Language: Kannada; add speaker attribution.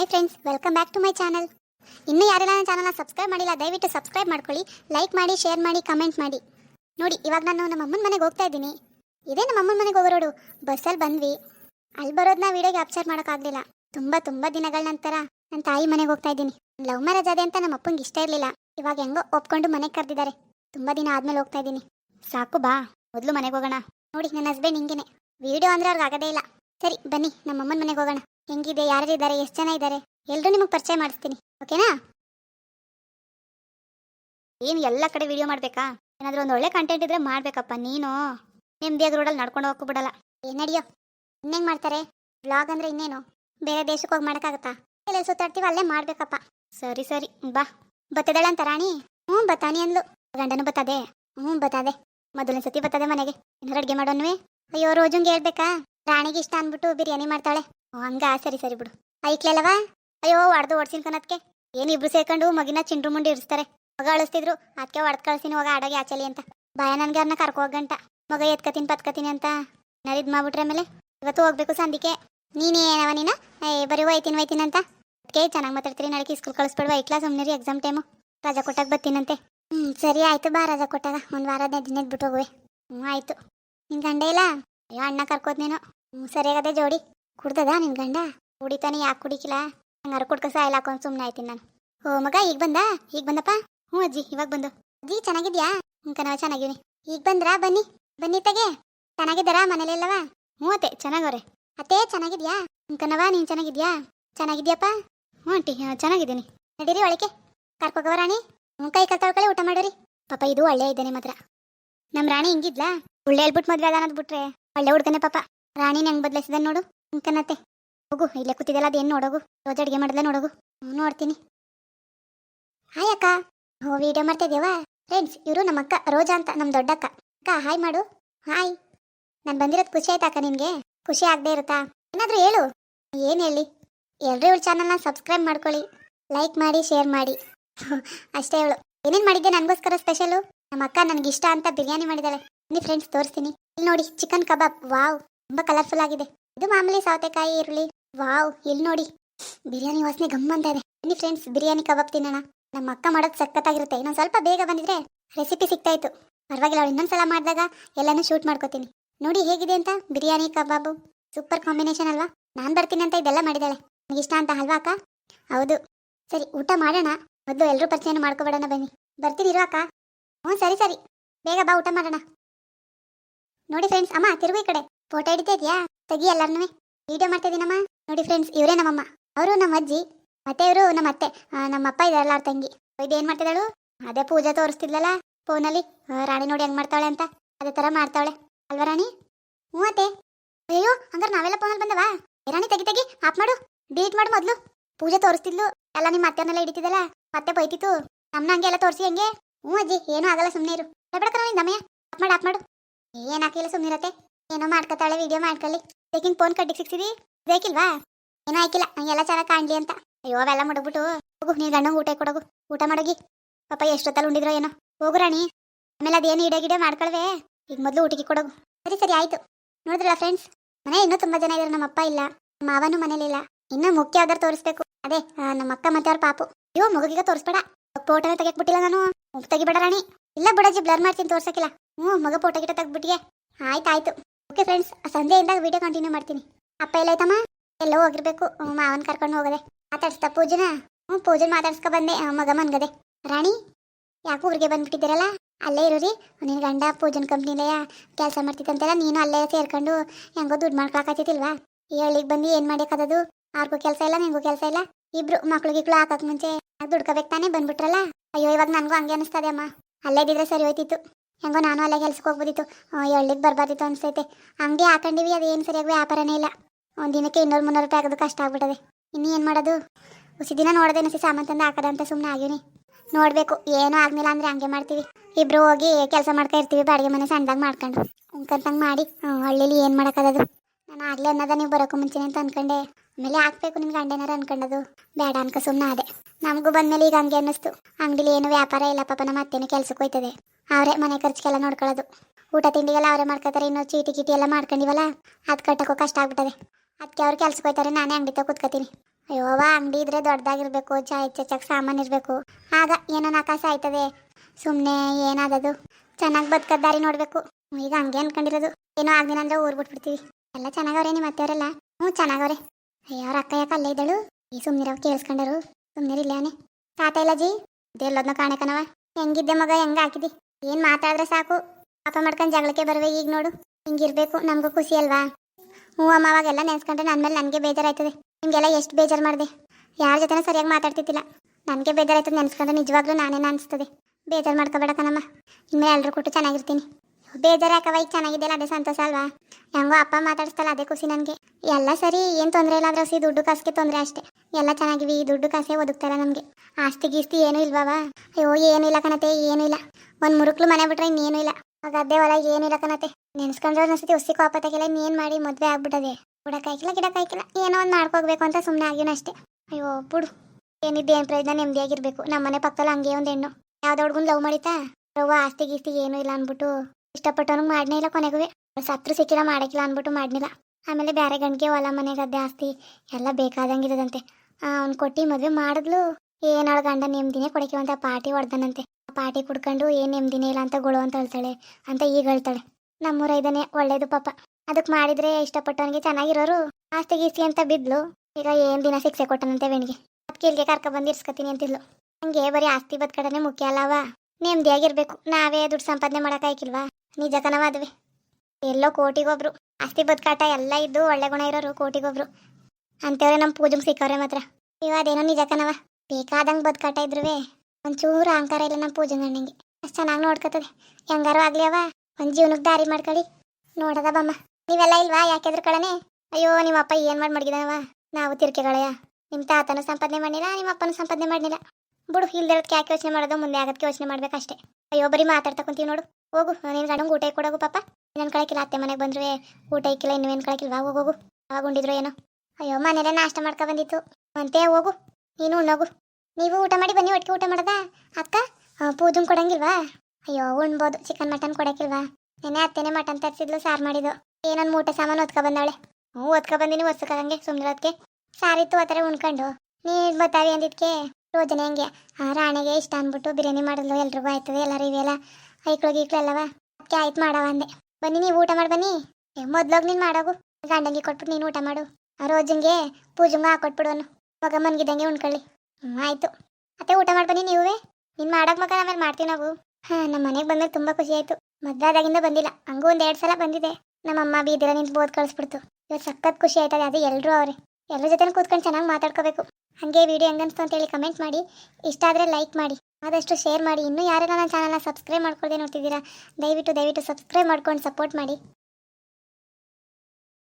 Speaker 1: Hi friends welcome back to my channel ಇನ್ನೂ ಯಾರೆಲ್ಲ ನನ್ನ ಚಾನಲ್ನ ಸಬ್ಸ್ಕ್ರೈಬ್ ಮಾಡಿಲ್ಲ, ದಯವಿಟ್ಟು ಸಬ್ಸ್ಕ್ರೈಬ್ ಮಾಡ್ಕೊಳ್ಳಿ ಲೈಕ್ ಮಾಡಿ ಶೇರ್ ಮಾಡಿ ಕಮೆಂಟ್ ಮಾಡಿ. ನೋಡಿ, ಇವಾಗ ನಾನು ನಮ್ಮ ಅಮ್ಮನ ಮನೆಗೆ ಹೋಗ್ತಾ ಇದ್ದೀನಿ. ಇದೇ ನಮ್ಮ ಅಮ್ಮನ ಮನೆಗೆ ಹೋಗೋ ರೋಡು ಬಸ್ಸಲ್ಲಿ ಬಂದ್ವಿ. ಅಲ್ಲಿ ಬರೋದನ್ನ ವಿಡಿಯೋ ಕ್ಯಾಪ್ಚರ್ ಮಾಡೋಕ್ಕಾಗಲಿಲ್ಲ ತುಂಬ ತುಂಬ ದಿನಗಳ ನಂತರ ನನ್ನ ತಾಯಿ ಮನೆಗೆ ಹೋಗ್ತಾ ಇದ್ದೀನಿ. ಲವ್ ಮ್ಯಾರೇಜ್ ಅದೇ ಅಂತ ನಮ್ಮ ಅಪ್ಪಂಗೆ ಇಷ್ಟ ಇರಲಿಲ್ಲ. ಇವಾಗ ಹೆಂಗೋ ಒಪ್ಕೊಂಡು ಮನೆಗೆ ಕರೆದಿದ್ದಾರೆ. ತುಂಬ ದಿನ ಆದ್ಮೇಲೆ ಹೋಗ್ತಾ ಇದ್ದೀನಿ. ಸಾಕು ಬಾ, ಮೊದಲು ಮನೆಗೆ ಹೋಗೋಣ. ನೋಡಿ ನನ್ನ ಹಸ್ಬೆಂಡ್ ಹಿಂಗೇನೆ. ವಿಡಿಯೋ ಅಂದ್ರೆ ಅವ್ರಿಗೆ ಆಗದೇ ಇಲ್ಲ. ಸರಿ, ಬನ್ನಿ, ನಮ್ಮ ಅಮ್ಮನ ಮನೆಗೆ ಹೋಗೋಣ. ಹೆಂಗಿದೆ? ಯಾರು ಇದ್ದಾರೆ? ಎಷ್ಟು ಜನ ಇದ್ದಾರೆ? ಎಲ್ಲರೂ ನಿಮಗೆ ಪರಿಚಯ ಮಾಡಿಸ್ತೀನಿ, ಓಕೆನಾ? ಏನು ಎಲ್ಲ ಕಡೆ ವಿಡಿಯೋ ಮಾಡಬೇಕಾ? ಏನಾದರೂ ಒಂದು ಒಳ್ಳೆ ಕಂಟೆಂಟ್ ಇದ್ರೆ ಮಾಡಬೇಕಪ್ಪ, ನೀನು. ನೆಮ್ಮದಿಯಾಗಿ ರೋಡಲ್ಲಿ ನಡ್ಕೊಂಡು ಹೋಗಕ್ಕೂ ಬಿಡಲ್ಲ. ಏನು ನಡೆಯೋ? ಇನ್ನೇನು ಮಾಡ್ತಾರೆ? ಬ್ಲಾಗ್ ಅಂದ್ರೆ ಇನ್ನೇನು? ಬೇರೆ ದೇಶಕ್ಕೆ ಹೋಗಿ ಮಾಡೋಕ್ಕಾಗತ್ತಾ? ಎಲ್ಲ ಸುತ್ತಾಡ್ತೀವಿ ಅಲ್ಲೇ ಮಾಡಬೇಕಪ್ಪ. ಸರಿ ಸರಿ, ಬಾ. ಬತ್ತದಳ ಅಂತ ರಾಣಿ? ಹ್ಞೂ, ಬತ್ತಾನಿ ಅಂದ್ಲು. ಗಂಡನು ಬತ್ತದೆ. ಹ್ಞೂ, ಬತ್ತದೆ. ಮೊದಲನೇ ಸತಿ ಬತ್ತದೆ ಮನೆಗೆ. ಏನಾರು ಅಡುಗೆ ಮಾಡೋನ್ವೇ? ಅಯ್ಯೋ, ರೋಜುಂಗೆ ಹೇಳ್ಬೇಕಾ? ರಾಣಿಗೆ ಇಷ್ಟ ಅಂದ್ಬಿಟ್ಟು ಬಿರಿಯಾನಿ ಮಾಡ್ತಾಳೆ. ಹಂಗ, ಸರಿ ಸರಿ ಬಿಡು. ಐಕ್ಲಲ್ಲವಾ? ಅಯ್ಯೋ ಹೊಡೆದು ಓಡ್ಸಿನ ಕನತ್ಕೆ ಏನು ಇಬ್ರು ಸೇರ್ಕೊಂಡು ಮಗಿನ ಚಿಂಡ್ರು ಮುಂಡಿ ಇರಿಸ್ತಾರೆ. ಮಗ ಅಳಿಸ್ತಿದ್ರು ಅದಕ್ಕೆ ಹೊಡೆದ್ ಕಳ್ಸಿನಿ ಹೋಗ ಆಡೋಗಿ ಆಚಲಿ ಅಂತ. ಬಾಯ ನನ್ಗೆ ಅವ್ರನ್ನ ಕರ್ಕೊ ಹೋಗಂಟ ಮಗ ಎತ್ಕತೀನಿ ಪತ್ಕತೀನಿ ಅಂತ. ಏನಾರು ಇದು ಮಾಡ್ಬಿಟ್ರೆ ಆಮೇಲೆ? ಇವತ್ತು ಹೋಗ್ಬೇಕು ಸಂದಿಕೆ. ನೀನೇನವ ನೀನು? ಏ, ಬರೀ ಒಯ್ತೀನಿ ಒಯ್ತೀನಿ ಅಂತ. ಅದಕ್ಕೆ ಚೆನ್ನಾಗಿ ಮಾತಾಡ್ತೀರಿ ನಾಳೆ ಸ್ಕೂಲ್ ಕಳಿಸ್ಬಿಡುವ. ಐಕ್ಲಾ ಸುಮ್ಮನೆ ಎಕ್ಸಾಮ್ ಟೈಮು ರಜಾ ಕೊಟ್ಟಾಗ ಬರ್ತೀನಂತೆ ಹ್ಞೂ ಸರಿ, ಆಯಿತು ಬಾ ರಜಾ ಕೊಟ್ಟಾಗ. ಒಂದು ವಾರ ಹದಿನೈದು ಬಿಟ್ಟು ಹೋಗುವೆ. ಹ್ಞೂ ಆಯಿತು. ನಿನ್ ಗಂಡ ಇಲ್ಲ? ಅಯ್ಯೋ, ಅಣ್ಣ ಕರ್ಕೋದ್ ನೀನು. ಹ್ಞೂ ಸರಿಯಾಗದೆ ಜೋಡಿ. ಕುಡ್ದದ ನಿನ್ ಗಂಡ? ಕುಡಿತಾನೆ ಯಾಕೆ ಕುಡಿಕಿಲ್ಲ? ಹಂಗಾರು ಕುಡ್ಕ ಸಾಯಿಲ್ಲ ಹಾಕೊಂಡು ಸುಮ್ಮನೆ ಆಯ್ತೀನಿ ನಾನು. ಓ, ಮಗ, ಈಗ ಬಂದ? ಈಗ ಬಂದಪ್ಪ? ಹ್ಞೂ ಅಜ್ಜಿ, ಇವಾಗ ಬಂದು. ಅಜ್ಜಿ, ಚೆನ್ನಾಗಿದ್ಯಾ? ಹ್ಞೂ ಕಣವ ಚೆನ್ನಾಗಿವ್ನಿ. ಈಗ ಬಂದ್ರಾ? ಬನ್ನಿ. ಬನ್ನಿ ತಗೆ. ಚೆನ್ನಾಗಿದ್ದಾರಾ ಮನೇಲೆಲ್ಲವ? ಹ್ಞೂ ಅತ್ತೆ, ಚೆನ್ನಾಗವ್ರೆ. ಅತ್ತೆ, ಚೆನ್ನಾಗಿದ್ಯಾ? ಹ್ಞೂ ಕಣವ ನೀನು ಚೆನ್ನಾಗಿದ್ಯಾ? ಚೆನ್ನಾಗಿದ್ಯಪ್ಪ? ಹ್ಞೂ ಆಂಟಿ ಚೆನ್ನಾಗಿದ್ದೀನಿ. ನಡೀರಿ ಒಳಗೆ ಕರ್ಕೋಗವ ರಾಣಿ. ಹ್ಞೂ, ಕೈ ಕಾಲು ತೊಳ್ಕೊಳ್ಳಿ, ಊಟ ಮಾಡೋರಿ. ಪಾಪ, ಇದು ಒಳ್ಳೆ ಇದ್ದಾನೆ ಮಾತ್ರ. ನಮ್ಮ ರಾಣಿ ಹಿಂಗಿದ್ಲಾ? ಒಳ್ಳೆ ಹೇಳ್ಬಿಟ್ಟು ಮದ್ವೆ ಅದ ಬಿಟ್ರೆ, ಒಳ್ಳೆ ಹುಡ್ಕನೆ ಪಾಪ. ರಾಣಿನ ಹೆಂಗ್ ಬದಲಾಯಿಸಿದ ನೋಡು. ಹಿಂಕನತ್ತೆ ಹೋಗು, ಇಲ್ಲೇ ಕೂತಿದ್ದಲ್ಲ ಅದೇನು ನೋಡೋಗು? ರೋಜ್ ಅಡುಗೆ ಮಾಡಿದ್ಲ ನೋಡೋಗು? ನೋಡ್ತೀನಿ. ಹಾಯ್ ಅಕ್ಕ. ಹೋ ವಿಡಿಯೋ ಮಾಡ್ತಾ ಇದೀವಾ ಫ್ರೆಂಡ್ಸ್ ಇವರು ನಮ್ಮ ಅಕ್ಕ ರೋಜಾ ಅಂತ ನಮ್ಮ ದೊಡ್ಡಕ್ಕ. ಅಕ್ಕ, ಹಾಯ್ ಮಾಡು. ಹಾಯ್. ನಾನು ಬಂದಿರೋದು ಖುಷಿ ಆಯ್ತಾ ಅಕ್ಕ ನಿನಗೆ ಖುಷಿ ಆಗದೆ ಇರುತ್ತಾ? ಏನಾದರೂ ಹೇಳು. ಏನು ಹೇಳಿ? ಎಲ್ಲರೂ ಇವಳು ಚಾನಲ್ನ ಸಬ್ಸ್ಕ್ರೈಬ್ ಮಾಡ್ಕೊಳ್ಳಿ. ಲೈಕ್ ಮಾಡಿ ಶೇರ್ ಮಾಡಿ. ಅಷ್ಟೇ ಹೇಳು ಏನೇನು ಮಾಡಿದ್ದೆ ನನಗೋಸ್ಕರ ಸ್ಪೆಷಲು ನಮ್ಮ ಅಕ್ಕ ನನಗೆ ಇಷ್ಟ ಅಂತ ಬಿರಿಯಾನಿ ಮಾಡಿದ್ದಾಳೆ ಬನ್ನಿ ಫ್ರೆಂಡ್ಸ್ ತೋರಿಸ್ತೀನಿ. ಇಲ್ಲಿ ನೋಡಿ ಚಿಕನ್ ಕಬಾಬ್ ವಾವ್ ತುಂಬ ಕಲರ್ಫುಲ್ ಆಗಿದೆ. ಇದು ಮಾಮೂಲಿ ಸೌತೆಕಾಯಿ ಇರಲಿ ವಾವ್, ಇಲ್ಲಿ ನೋಡಿ. ಬಿರಿಯಾನಿ ವಾಸನೆ ಗಮ್ಮಂತ ಇದೆ. ಬನ್ನಿ ಫ್ರೆಂಡ್ಸ್ ಬಿರಿಯಾನಿ ಕಬಾಬ್ ತಿನ್ನೋಣ. ನಮ್ಮ ಅಕ್ಕ ಮಾಡೋದು ಸಖತ್ತಾಗಿರುತ್ತೆ. ಇನ್ನೊಂದು ಸ್ವಲ್ಪ ಬೇಗ ಬಂದಿದ್ರೆ ರೆಸಿಪಿ ಸಿಗ್ತಾ ಇತ್ತು ಪರವಾಗಿಲ್ಲ, ಅವಳು ಇನ್ನೊಂದ್ಸಲ ಮಾಡಿದಾಗ ಎಲ್ಲಾನು ಶೂಟ್ ಮಾಡ್ಕೋತೀನಿ. ನೋಡಿ ಹೇಗಿದೆ ಅಂತ, ಬಿರಿಯಾನಿ, ಕಬಾಬು. ಸೂಪರ್ ಕಾಂಬಿನೇಷನ್ ಅಲ್ವಾ? ನಾನು ಬರ್ತೀನಿ ಅಂತ ಇದೆಲ್ಲ ಮಾಡಿದ್ದಾಳೆ. ನನಗೆ ಇಷ್ಟ ಅಂತ ಅಲ್ವಾ ಅಕ್ಕ? ಹೌದು. ಸರಿ, ಊಟ ಮಾಡೋಣ. ಮೊದಲು ಎಲ್ಲರೂ ಪರಿಚಯನ ಮಾಡ್ಕೊಬೇಡಣ ಬನ್ನಿ. ಬರ್ತೀನಿ ಅಕ್ಕ? ಹ್ಞೂ, ಸರಿ ಸರಿ. ಬೇಗ ಬಾ, ಊಟ ಮಾಡೋಣ. ನೋಡಿ ಫ್ರೆಂಡ್ಸ್ ಅಮ್ಮ, ತಿರುಗು ಈ ಕಡೆ. ಫೋಟೋ ಹಿಡಿತಾ ಇದೆಯಾ? ತೆಗಿ ಎಲ್ಲಾರ್ನೂ ವಿಡಿಯೋ ಮಾಡ್ತಿದ್ದೀನಮ್ಮ? ನೋಡಿ ಫ್ರೆಂಡ್ಸ್ ಇವರೇ ನಮ್ಮಮ್ಮ. ಅವರು ನಮ್ಮ ಅಜ್ಜಿ, ಮತ್ತೆ ಇವರು ನಮ್ಮ ಅತ್ತೆ ನಮ್ಮ ಅಪ್ಪ ಇದಾರಲ್ಲ ಅವ್ರ ತಂಗಿ. ಇದು ಏನ್ ಮಾಡ್ತಿದ್ದಾಳು? ಅದೇ ಪೂಜೆ ತೋರಿಸ್ತಿದ್ಲಲ್ಲ ಫೋನಲ್ಲಿ ರಾಣಿ ನೋಡಿ ಹೆಂಗ್ ಮಾಡ್ತಾಳೆ ಅಂತ. ಅದೇ ತರ ಮಾಡ್ತಾಳೆ. ಅಲ್ವಾ ರಾಣಿ? ಹ್ಞೂ ಅತ್ತೆ. ಅಯ್ಯೋ ಹಂಗಾರೆ ನಾವೆಲ್ಲ ಫೋನಲ್ಲಿ ಬಂದವಾ? ರಾಣಿ, ತೆಗಿ ತೆಗಿ ಆಫ್ ಮಾಡು. ಡಿಲೀಟ್ ಮಾಡು ಮೊದಲು. ಪೂಜೆ ತೋರಿಸ್ತಿದ್ಲು. ಎಲ್ಲ ನಿಮ್ಮ ಅತ್ತೆನೆಲ್ಲ ಹಿಡಿತಿದ್ದಲ್ಲ? ಮತ್ತೆ ಬೈತಿತ್ತು. ನಮ್ನ ಹಂಗೆ ಎಲ್ಲ ತೋರಿಸಿ ಹಂಗೆ? ಹ್ಞೂ ಅಜ್ಜಿ, ಏನೂ ಆಗಲ್ಲ ಸುಮ್ಮನೆ ಇರು. ಹೇಳ್ಬೇಡ ನಾವು ದಮಯ ಆಫ್ ಮಾಡು ಆಫ್ ಮಾಡು. ಏನಾಕಿಲ್ಲ ಸುಮ್ಮನಿರತ್ತೆ ಏನೋ ಮಾಡ್ಕೊತಾಳೆ, ವಿಡಿಯೋ ಮಾಡ್ಕೊಳ್ಳಿ. ಬೇಕಿನ್ ಫೋನ್ ಕಡ್ಡಿಗೆ ಸಿಕ್ಸಿದಿ ಬೇಕಿಲ್ವಾ? ಏನೂ ಹಾಕಿಲ್ಲ ಎಲ್ಲ ಚೆನ್ನಾಗಿ ಕಾಣ್ಲಿ ಅಂತ. ಅಯ್ಯೋ, ಅವೆಲ್ಲ ಮಡಗ್ಬಿಟ್ಟು ಹೋಗು ನೀ ಗಂಡಂಗೆ ಊಟ ಕೊಡಗು, ಊಟ ಮಾಡೋಗಿ. ಪಾಪ ಎಷ್ಟೊತ್ತಲ್ಲಿ ಉಂಡಿದ್ರೋ ಏನೋ. ಹೋಗು ರಾಣಿ, ಆಮೇಲೆ ಅದೇನು ಇಡೆ ಗಿಡ ಮಾಡ್ಕೊಳ್ವೆ. ಈಗ ಮೊದಲು ಊಟಕ್ಕೆ ಕೊಡೋಗು. ಸರಿ ಸರಿ, ಆಯ್ತು. ನೋಡಿದ್ರಲ್ಲ ಫ್ರೆಂಡ್ಸ್ ಮನೆ ಇನ್ನೂ ತುಂಬಾ ಜನ ಇದ್ದಾರೆ ನಮ್ಮ ಅಪ್ಪ ಇಲ್ಲ, ನಮ್ಮ ಮಾವನು ಮನೇಲಿಲ್ಲ ಇನ್ನೂ ಮುಖ್ಯ ಯಾವ್ದಾರು ತೋರಿಸ್ಬೇಕು? ಅದೇ ನಮ್ಮ ಅಕ್ಕ ಮತ್ತೆ ಅವ್ರ ಪಾಪು. ಅಯ್ಯೋ, ಮಗುಗೀಗ ತೋರಿಸ್ಬೇಡ. ಫೋಟೋನ ತೆಗಿಯಕ್ಬಿಟ್ಟಿಲ್ಲ ನಾನು. ತೆಗಿಬೇಡ ರಾಣಿ. ಇಲ್ಲ ಬಿಡಜ್ಜಿ ಬ್ಲರ್ ಮಾಡ್ತೀನಿ, ತೋರ್ಸಕ್ಕಿಲ್ಲ. ಹ್ಞೂ, ಮಗ ಫೋಟೋ ಗಿಟ ತೆಗ್ಬಿಟ್ಟಿಗೆ ಆಯ್ತಾಯ್ತು. ಓಕೆ ಫ್ರೆಂಡ್ಸ್ ಸಂಜೆಯಿಂದ ವಿಡಿಯೋ ಕಂಟಿನ್ಯೂ ಮಾಡ್ತೀನಿ. ಅಪ್ಪ ಎಲ್ಲ ಆಯ್ತಮ್ಮ ಎಲ್ಲೋ ಹೋಗಿರ್ಬೇಕು. ಮಾವನ್ ಕರ್ಕೊಂಡು ಹೋಗದೆ. ಮಾತಾಡ್ಸ್ತಾ ಪೂಜನ? ಹ್ಞೂ ಪೂಜನ್ ಮಾತಾಡ್ಸ್ಕೊ ಬಂದೆ ಮಗ ಮನ್ಗದೆ. ರಾಣಿ, ಯಾಕೆ ಊರಿಗೆ ಬಂದ್ಬಿಟ್ಟಿದ್ದೀರಲ್ಲ? ಅಲ್ಲೇ ಇರೋರಿ ನಿನ್ನ ಗಂಡ ಪೂಜನ್ ಕಂಪ್ನಿಲೇ ಕೆಲಸ ಮಾಡ್ತಿತ್ತಂತೆಲ್ಲ ನೀನು ಅಲ್ಲೇ ಸೇರ್ಕೊಂಡು ಹೆಂಗೋ ದುಡ್ಡು ಮಾಡ್ಕೊಳಕತ್ತಿಲ್ವಾ ಈ ಹಳ್ಳಿಗೆ ಬಂದು ಏನು ಮಾಡ್ಯಕ್ಕದದು ಅವ್ರಿಗೂ ಕೆಲಸ ಇಲ್ಲ ನಿಂಗೂ ಕೆಲಸ ಇಲ್ಲ. ಇಬ್ರು ಮಕ್ಳು ಗಿಕ್ಳು ಹಾಕಕ್ಕೆ ಮುಂಚೆ ದುಡ್ಕೋಬೇಕು ತಾನೇ ಬಂದ್ಬಿಟ್ರಲ್ಲ? ಅಯ್ಯೋ, ಇವಾಗ ನನಗೂ ಹಂಗೆ ಅನಿಸ್ತದೆ ಅಮ್ಮ. ಅಲ್ಲೇ ಇದ್ದಿದ್ರೆ ಸರಿ ಹೋಯ್ತಿತ್ತು. ಹೆಂಗೋ ನಾನು ಅಲ್ಲೇ ಕೆಲ್ಸಕ್ಕೆ ಹೋಗ್ಬೋದಿತ್ತು. ಎಳ್ಳಿಗೆ ಬರ್ಬಾರ್ದಿತ್ತು ಅನ್ಸೈತೆ. ಅಂಗಡಿ ಹಾಕೊಂಡಿವಿ ಏನು ಸರಿಯಾಗಿ ವ್ಯಾಪಾರನೇ ಇಲ್ಲ. ಒಂದು ದಿನಕ್ಕೆ ಇನ್ನೂರು ಮುನ್ನೂರು ರೂಪಾಯಿ ಆಗೋದು ಕಷ್ಟ ಆಗ್ಬಿಟ್ಟದೆ. ಇನ್ನು ಏನು ಮಾಡೋದು? ಉಸಿ ದಿನ ನೋಡಿದೆ ನಸಿ ಸಾಮಾನು ತಂದು ಹಾಕದಂತ ಸುಮ್ಮನೆ ಆಗೀನಿ ನೋಡಬೇಕು, ಏನೂ ಆಗಲಿಲ್ಲ ಅಂದರೆ ಹಂಗೆ ಮಾಡ್ತೀವಿ. ಇಬ್ಬರು ಹೋಗಿ ಕೆಲಸ ಮಾಡ್ತಾ ಇರ್ತೀವಿ, ಬಾಡಿಗೆ ಮನೆ ಸಣ್ಣದಾಗ ಮಾಡ್ಕೊಂಡು. ಉಂಕಂತಂಗೆ ಮಾಡಿ ಹಳ್ಳಿಲಿ ಏನು ಮಾಡೋಕ್ಕದದು ನಾನು ಆಗಲೇ ಅನ್ನೋದ ನೀವು ಬರೋಕ್ಕೂ ಮುಂಚೆನೆ ಅಂತ ಅನ್ಕೊಂಡೆ. ಆಮೇಲೆ ಹಾಕ್ಬೇಕು ನಿಮ್ಗೆ ಅಂಡೆನಾರ ಅನ್ಕೊಂಡದು. ಬೇಡ ಅನ್ಕ ಸುಮ್ಮನೆ ಅದೇ ನಮಗೂ ಬಂದಮೇಲೆ ಈಗ ಹಂಗೆ ಅನ್ನಿಸ್ತು. ಅಂಗಡಿಲಿ ಏನು ವ್ಯಾಪಾರ ಇಲ್ಲ, ಪಾಪ ನಮ್ಮ ಅತ್ತೆನೂ ಕೆಲ್ಸಕ್ಕೆ ಹೋಯ್ತದೆ. ಅವರೇ ಮನೆ ಖರ್ಚಿಗೆಲ್ಲ ನೋಡ್ಕೊಳ್ಳೋದು. ಊಟ ತಿಂಡಿಗೆಲ್ಲ ಅವರೇ ಮಾಡ್ಕೋತಾರೆ, ಇನ್ನು ಚೀಟಿ ಗೀಟಿ ಎಲ್ಲ ಮಾಡ್ಕೊಂಡಿವಲ್ಲ, ಅದು ಕಟ್ಟಕ್ಕೂ ಕಷ್ಟ ಆಗ್ಬಿಟ್ಟದೆ. ಅದಕ್ಕೆ ಅವ್ರು ಕೆಲ್ಸಕ್ಕೆ ಹೋಯ್ತಾರೆ, ನಾನೇ ಅಂಗಡಿ ತಗೋ ಕೂತ್ಕೋತೀನಿ. ಅಯ್ಯೋವಾ ಅಂಗಡಿ ಇದ್ರೆ ದೊಡ್ಡದಾಗಿರ್ಬೇಕು ಚಾಯ್ ಚಚ್ಚಕ್ಕೆ ಸಾಮಾನು ಇರಬೇಕು. ಆಗ ಏನೋ ನಕಾಸ ಆಯ್ತದೆ. ಸುಮ್ಮನೆ ಏನಾದದು. ಚೆನ್ನಾಗಿ ಬದುಕದ್ ನೋಡಬೇಕು. ಈಗ ಹಂಗೆ ಅನ್ಕೊಂಡಿರೋದು. ಏನೋ ಆಗ್ದಿನ ಅಂದ್ರೆ ಊರ್ ಬಿಟ್ಬಿಡ್ತೀವಿ. ಎಲ್ಲ ಚೆನ್ನಾಗವ್ರೆ ನಿಮ್ಮ ಅತ್ತೆಯವರೆಲ್ಲ? ಹ್ಞೂ, ಚೆನ್ನಾಗವ್ರೆ. ಅಯ್ಯೋ, ಅವ್ರ ಅಕ್ಕ ಯಾಕೆ ಅಲ್ಲೇ ಇದ್ದಳು? ಈ ಸುಮ್ಮನಿರವ್ ಕೇಳಿಸ್ಕೊಂಡರು. ಸುಮ್ಮನೆ ಇಲ್ಲಾನೆ ತಾತ ಇಲ್ಲ ಜಿ? ಇದೆಲ್ಲದನ್ನ ಕಾಣಕನವ. ಹೆಂಗಿದ್ದೆ ಮಗ, ಹೆಂಗ ಹಾಕಿದಿ? ಏನು ಮಾತಾಡಿದ್ರೆ ಸಾಕು? ಪಾಪ ಮಾಡ್ಕೊಂಡು ಜಗಳಕ್ಕೆ ಬರುವೆ ಈಗ ನೋಡು. ಹಿಂಗಿರ್ಬೇಕು, ನಮಗೂ ಖುಷಿ ಅಲ್ವಾ? ಹ್ಞೂ ಅಮ್ಮ, ಅವಾಗೆಲ್ಲ ನೆನ್ಸ್ಕೊಂಡ್ರೆ ನನ್ನ ಮೇಲೆ ನನಗೆ ಬೇಜಾರಾಯ್ತದೆ. ನಿಮಗೆಲ್ಲ ಎಷ್ಟು ಬೇಜಾರು ಮಾಡಿದೆ? ಯಾರ ಜೊತೆನೂ ಸರಿಯಾಗಿ ಮಾತಾಡ್ತಿದ್ದಿಲ್ಲ. ನನಗೆ ಬೇಜಾರಾಯ್ತದೆ ನೆನ್ಸ್ಕೊಂಡ್ರೆ ನಿಜವಾಗ್ಲೂ ನಾನೇನ ಅನಿಸ್ತದೆ? ಬೇಜಾರು ಮಾಡ್ಕೋಬೇಡ ಕಣಮ್ಮ. ಇನ್ಮೇಲೆ ಎಲ್ಲರೂ ಕೊಟ್ಟು ಚೆನ್ನಾಗಿರ್ತೀನಿ. ಬೇಜಾರು ಯಾಕವ ಈಗ ಚೆನ್ನಾಗಿದೆಯಲ್ಲ ಅದೇ ಸಂತೋಷ ಅಲ್ವಾ? ಹೆಂಗೋ ಅಪ್ಪ ಮಾತಾಡಿಸ್ತಲ್ಲ ಅದೇ ಖುಷಿ ನನಗೆ. ಎಲ್ಲ ಸರಿ, ಏನು ತೊಂದರೆ ಇಲ್ಲ ಆದ್ರೆ ಸಿ, ದುಡ್ಡು ಕಾಸಿಗೆ ತೊಂದರೆ ಅಷ್ಟೇ. ಎಲ್ಲ ಚೆನ್ನಾಗಿವಿ, ಈ ದುಡ್ಡು ಕಾಸೇ ಒದಗ್ತಾರ ನಮಗೆ. ಆಸ್ತಿ ಗೀಸ್ತಿ ಏನೂ ಇಲ್ವವ? ಅಯ್ಯೋ, ಏನೂ ಇಲ್ಲ ಕಣತೆ, ಏನೂ ಇಲ್ಲ. ಒಂದು ಮುರುಕ್ಲು ಮನೆ ಬಿಟ್ರೆ ಇನ್ನೇನೂ ಇಲ್ಲ. ಆ ಗದ್ದೆ ಏನೂ ಇಲ್ಲ ಕಣತೆ. ನೆನ್ಸ್ಕೊಂಡ್ರೆ ಒಂದ್ಸತಿ ಹುಸಿ ಕೋಪ ತೆಗಿಲ್ಲ, ಇನ್ನೇನು ಮಾಡಿ ಮದುವೆ ಆಗ್ಬಿಟ್ಟದೆ. ಬಿಡಕ್ಕಾಯ್ಕಿಲ್ಲ ಗಿಡಕ್ಕಾಯ್ಕಿಲ್ಲ ಏನೋ ಒಂದು ಮಾಡ್ಕೋಬೇಕು ಅಂತ ಸುಮ್ಮನೆ ಆಗಿನ ಅಷ್ಟೇ. ಅಯ್ಯೋ ಬಿಡು ಏನಿದ್ದೆ ಏನು ಪ್ರಯೋಜನ ನೆಮ್ಮದಿಯಾಗಿರ್ಬೇಕು ನಮ್ಮ ಮನೆ ಪಕ್ಕದಲ್ಲಿ ಹಂಗೆ ಒಂದು ಹೆಣ್ಣು. ಯಾವ್ದೋ ಹುಡ್ಗುನ್ ಲವ್ ಮಾಡಿತಾ? ರವ್ವ ಆಸ್ತಿ ಗೀಸ್ತಿ ಏನೂ ಇಲ್ಲ ಅನ್ಬಿಟ್ಟು ಇಷ್ಟಪಟ್ಟವನಿಗೆ ಮಾಡ್ನೇ ಇಲ್ಲ ಕೊನೆಗೂ. ಸತ್ರು ಸಿಕ್ಕಿಲ್ಲ, ಮಾಡಕ್ಕಿಲ್ಲ ಅಂದ್ಬಿಟ್ಟು ಮಾಡ್ನಿಲ್ಲ. ಆಮೇಲೆ ಬೇರೆ ಗಂಡಿಗೆ ಹೊಲ ಮನೆಗೆ ಆಸ್ತಿ ಎಲ್ಲ ಬೇಕಾದಂಗಿದ್ದಂತೆ ಅವ್ನು ಕೊಟ್ಟು ಮದುವೆ ಮಾಡಿದ್ಲು. ಏನಾಳು ಗಂಡ ನೆಮ್ಮದಿನೇ ಕೊಡಕ್ಕಿವಂತ ಪಾರ್ಟಿ ಹೊಡ್ದನಂತೆ. ಆ ಪಾರ್ಟಿ ಕುಡ್ಕೊಂಡು ಏನು ನೆಮ್ಮದಿನೇ ಇಲ್ಲ ಅಂತ ಗೊಳು ಅಂತ ಹೇಳ್ತಾಳೆ ಅಂತ ಈಗ ಹೇಳ್ತಾಳೆ. ನಮ್ಮೂರ ಇದ್ದಾನೆ ಒಳ್ಳೇದು ಪಾಪ. ಅದಕ್ಕೆ ಮಾಡಿದ್ರೆ ಇಷ್ಟಪಟ್ಟವನಿಗೆ ಚೆನ್ನಾಗಿರೋರು ಆಸ್ತಿ ಗೀಸ್ತಿ ಅಂತ ಬಿದ್ಲು. ಈಗ ಏನು ದಿನ ಸಿಕ್ಸೆ ಕೊಟ್ಟನಂತೆ ಬೆಣಿಗೆ ಅದಕ್ಕೆ ಇಲ್ಲಿಗೆ ಕರ್ಕ ಬಂದು ಇರ್ಸ್ಕೊತೀನಿ ಅಂತಿದ್ಲು. ಹಂಗೆ ಬರೀ ಆಸ್ತಿ ಬದ್ಕಡನೆ ಮುಖ್ಯ ಅಲ್ಲವ ನೆಮ್ಮದಿಯಾಗಿರ್ಬೇಕು. ನಾವೇ ದುಡ್ಡು ಸಂಪಾದನೆ ಮಾಡೋಕ್ಕಾಯ್ಕಿಲ್ವಾ ನಿಜ ಕಣವ ಅದುವೆ ಎಲ್ಲೋ ಕೋಟಿಗೊಬ್ರು. ಆಸ್ತಿ ಬದುಕಾಟ ಎಲ್ಲ ಇದ್ದು ಒಳ್ಳೆ ಗುಣ ಇರೋರು ಕೋಟಿಗೊಬ್ರು. ಅಂತೇವ್ರೆ ನಮ್ಮ ಪೂಜೆಗೆ ಸಿಕ್ಕವ್ರೆ ಮಾತ್ರ. ಇವ ಅದೇನೋ ನಿಜ ಕಣವ ಬೇಕಾದಂಗೆ ಬದುಕಾಟ ಇದ್ರುವೆ. ಒಂಚೂರು ಅಹಂಕಾರ ಇಲ್ಲ ನಮ್ಮ ಪೂಜೆ ಗಂಡಂಗೆ ಅಷ್ಟು ಚೆನ್ನಾಗಿ ನೋಡ್ಕೊತದೆ. ಹೆಂಗಾರು ಆಗ್ಲಿ ಅವ ಒಂದು ಜೀವನಕ್ಕೆ ದಾರಿ ಮಾಡ್ಕೊಳ್ಳಿ. ನೋಡದ ಬಮ್ಮ. ನೀವೆಲ್ಲ ಇಲ್ವಾ? ಯಾಕೆದ್ರ ಕಳನೆ ಅಯ್ಯೋ, ನಿಮ್ಮಪ್ಪ ಏನು ಮಾಡಿ ಮಡಗಿದನವ? ನಾವು ತಿರ್ಕೆಗಳಯ್ಯ ನಿಮ್ಮ ತಾತನೂ ಸಂಪಾದನೆ ಮಾಡಿಲ್ಲ ನಿಮ್ಮಪ್ಪನ ಸಂಪಾದನೆ ಮಾಡಿಲ್ಲ ಬಿಡು ಇಲ್ದಿರೋದಕ್ಕೆ ಯಾಕೆ ಯೋಚನೆ ಮಾಡೋದು? ಮುಂದೆ ಆಗೋದಕ್ಕೆ ಯೋಚನೆ ಮಾಡ್ಬೇಕಷ್ಟೇ. ಅಯ್ಯೋ, ಬರೀ ಮಾತಾಡ್ತಾ ಕುಂತೀವಿ ನೋಡು. ಹೋಗು, ನೀನು ಗಂಡಂಗೆ ಊಟ ಕೊಡೋಗು ಪಾಪ. ಇನ್ನೇನು ಕಳಕಿಲ್ಲ, ಅತ್ತೆ ಮನೆಗೆ ಬಂದ್ರೆ ಊಟ ಇಕ್ಕಿಲ್ಲ ಇನ್ನೇನು ಕಳಕಿಲ್ವಾ? ಹೋಗು ಅವಾಗ ಉಂಡಿದ್ರು ಏನೋ. ಅಯ್ಯೋ, ಮನೆಯಲ್ಲೇ ನಾಷ್ಟ ಮಾಡ್ಕೊ ಬಂದಿತ್ತು. ಅಂತೇ, ಹೋಗು. ನೀನು ಉಣ್ಣೋಗು. ನೀವು ಊಟ ಮಾಡಿ ಬನ್ನಿ, ಒಟ್ಟಿಗೆ ಊಟ ಮಾಡ್ದ? ಅಕ್ಕ ಪೂಜನ್ ಕೊಡಂಗಿಲ್ವಾ? ಅಯ್ಯೋ, ಉಣ್ಬೋದು. Chicken mutton ಕೊಡಕ್ಕಿಲ್ವಾ? ನೆನೆ ಅತ್ತೆನೆ ಮಟನ್ ತರಿಸಿದ್ಲು, ಸಾರು ಮಾಡಿದ್ದು. ಏನೊಂದು ಊಟ ಸಾಮಾನು ಒತ್ಕೊ ಬಂದಾಳೆ. ಹ್ಞೂ ಒತ್ಕೊ ಬಂದಿನಿ ಓದ್ಸೋಕಂಗೆ ಸುಮ್ಮನೆ ಅದಕ್ಕೆ ಸಾರಿತ್ತು, ಆ ಥರ ಉಣ್ಕೊಂಡು. ನೀನು ಬರ್ತಾವೆ ಅಂದಿದ್ಕೆ. ರೋಜನೆ ಹಂಗೆ? ಆ ರಾಣಿಗೆ ಇಷ್ಟ ಅಂದ್ಬಿಟ್ಟು ಬಿರಿಯಾನಿ ಮಾಡಿದ್ಲು, ಎಲ್ರಿಗೂ ಆಯ್ತದೆ, ಎಲ್ಲರೂ ಇವೆಲ್ಲ ಐಕ್ಳು ಗೀಕ್ಳೆಲ್ಲವ ಅದಕ್ಕೆ ಆಯ್ತು ಮಾಡವ ಅಂದೆ. ಬನ್ನಿ, ನೀವು ಊಟ ಮಾಡಿ, ಬನ್ನಿ. ಮೊದ್ಲೋಗ್ ನೀನು ಮಾಡೋಗು. ಗಂಡಂಗಿ ಕೊಟ್ಬಿಟ್ಟು ನೀನು ಊಟ ಮಾಡು. ಆ ರೋಜಂಗೆ ಪೂಜಂಗ ಹಾಕೊಟ್ಬಿಡುವನು ಮಗ ಮನ್ಗಿದ್ದಂಗೆ ಉಣ್ಕೊಳ್ಳಿ. ಹ್ಞೂ ಆಯಿತು. ಅತ್ತೆ, ಊಟ ಮಾಡಿ, ಬನ್ನಿ ನೀವೇ. ನೀನು ಮಾಡೋಕೆ ಮಗ, ಆಮೇಲೆ ಮಾಡ್ತೀವಿ ನಾವು. ಹಾಂ ನಮ್ಮ ಮನೆಗೆ ಬಂದಾಗ ತುಂಬ ಖುಷಿ ಆಯಿತು. ಮದ್ದಾದಾಗಿಂದ ಬಂದಿಲ್ಲ. ಹಂಗೂ ಒಂದು ಎರಡು ಸಲ ಬಂದಿದೆ. ನಮ್ಮಮ್ಮ ಬೀದಿರ ನಿಂತು ಬೋದ್ ಕಳಿಸ್ಬಿಡ್ತು. ಇವತ್ತು ಸಖತ್ ಖುಷಿ ಆಯ್ತದೆ, ಅದು ಎಲ್ಲರೂ ಅವರೇ. ಎಲ್ಲರ ಜೊತೆ ಕೂತ್ಕೊಂಡು ಚೆನ್ನಾಗಿ ಮಾತಾಡ್ಕೋಬೇಕು. ಹಾಗೆ ವಿಡಿಯೋ ಹೆಂಗನ್ಸ್ತು ಅಂತೇಳಿ ಕಮೆಂಟ್ ಮಾಡಿ. ಇಷ್ಟ ಆದರೆ ಲೈಕ್ ಮಾಡಿ. ಆದಷ್ಟು ಶೇರ್ ಮಾಡಿ. ಇನ್ನೂ ಯಾರೆಲ್ಲ ನನ್ನ ಚಾನಲ್ನ ಸಬ್ಸ್ಕ್ರೈಬ್ ಮಾಡ್ಕೊಳ್ದೆ ನೋಡ್ತಿದ್ದೀರಾ, ದಯವಿಟ್ಟು ದಯವಿಟ್ಟು ಸಬ್ಸ್ಕ್ರೈಬ್ ಮಾಡ್ಕೊಂಡು ಸಪೋರ್ಟ್ ಮಾಡಿ.